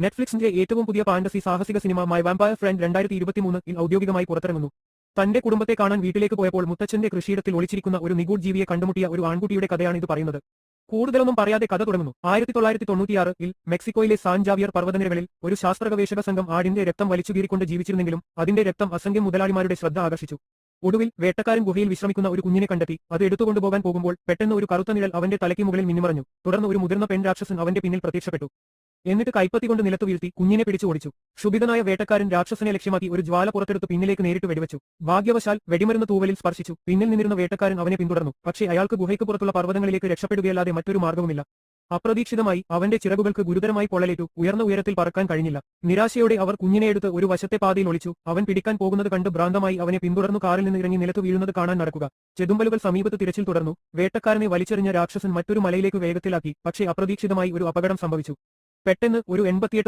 നെറ്റ്ഫ്ലിക്സിന്റെ ഏറ്റവും പുതിയ ഫാന്റസി സാഹസിക സിനിമ മൈ വാമ്പയർ ഫ്രണ്ട് രണ്ടായിരത്തി ഇരുപത്തിമൂന്നിൽ ഔദ്യോഗികമായി പുറത്തിറങ്ങുന്നു. തന്റെ കുടുംബത്തെ കാണാൻ വീട്ടിലേക്ക് പോയപ്പോൾ മുത്തച്ഛന്റെ കൃഷിയിടത്തിൽ ഒളിച്ചിരിക്കുന്ന ഒരു നിഗൂഢ ജീവിയെ കണ്ടുമുട്ടിയ ഒരു ആൺകുട്ടിയുടെ കഥയാണ് ഇത് പറയുന്നത്. കൂടുതലൊന്നും പറയാതെ കഥ തുടങ്ങുന്നു. ആയിരത്തി തൊള്ളായിരത്തി തൊണ്ണൂറ്റിയാറ് ഇൽ മെക്സിക്കോയിലെ സാൻ ജാവിയർ പർവതനിരകളിൽ ഒരു ശാസ്ത്ര ഗവേഷക സംഘം ആടിന്റെ രക്തം വലിച്ചുകീറിക്കൊണ്ട് ജീവിച്ചിരുന്നെങ്കിലും അതിന്റെ രക്തം അസംഖ്യം മുതലാളിമാരുടെ ശ്രദ്ധ ആകർഷിച്ചു. ഒടുവിൽ വേട്ടക്കാരൻ ഗുഹയിൽ വിശ്രമിക്കുന്ന ഒരു കുഞ്ഞിനെ കണ്ടെത്തി. അത് എടുത്തുകൊണ്ടുപോകാൻ പോകുമ്പോൾ പെട്ടെന്ന് ഒരു കറുത്ത നിഴൽ അവന്റെ തലയ്ക്ക് മുകളിൽ മിന്നിമറഞ്ഞു. തുടർന്ന് ഒരു മുതിർന്ന പെൺ രാക്ഷസൻ അവന്റെ പിന്നിൽ പ്രത്യക്ഷപ്പെട്ടു. എന്നിട്ട് കൈപ്പത്തി കൊണ്ട് നിലത്തു വീഴ്ത്തി കുഞ്ഞിനെ പിടിച്ചു ഓടിച്ചു. ക്ഷുഭിതനായ വേട്ടക്കാരൻ രാക്ഷസനെ ലക്ഷ്യമാക്കി ഒരു ജ്വാല പുറത്തെടുത്ത് പിന്നിലേക്ക് നേരിട്ട് വെടിവെച്ചു. ഭാഗ്യവശാൽ വെടിമരുന്ന് തൂവലിൽ സ്പർശിച്ചു. പിന്നിൽ നിന്നിരുന്ന വേട്ടക്കാരൻ അവനെ പിന്തുടർന്നു. പക്ഷേ അയാൾക്ക് ഗുഹയ്ക്ക് പുറത്തുള്ള പർവതങ്ങളിലേക്ക് രക്ഷപ്പെടുകയല്ലാതെ മറ്റൊരു മാർഗവുമില്ല അപ്രതീക്ഷിതമായി അവന്റെ ചിറകുകൾക്ക് ഗുരുതരമായി പൊള്ളലേറ്റു. ഉയർന്ന ഉയരത്തിൽ പറക്കാൻ കഴിഞ്ഞില്ല. നിരാശയോടെ അവർ കുഞ്ഞിനെ എടുത്ത് ഒരു വശത്തെ പാതയിൽ ഒളിച്ചു. അവൻ പിടിക്കാൻ പോകുന്നത് കണ്ട് ഭ്രാന്തമായി അവനെ പിന്തുടർന്നു കാറിൽ നിന്ന് ഇറങ്ങി നിലത്ത് വീഴുന്നത് കാണാൻ നടക്കുക. ചെതുമ്പലുകൾ സമീപത്ത് തിരച്ചിൽ തുടർന്നു. വേട്ടക്കാരനെ വലിച്ചെറിഞ്ഞ രാക്ഷസൻ മറ്റൊരു മലയിലേക്ക് വേഗത്തിലാക്കി. പക്ഷേ അപ്രതീക്ഷിതമായി ഒരു അപകടം സംഭവിച്ചു. പെട്ടെന്ന് ഒരു എൺപത്തിയെട്ട്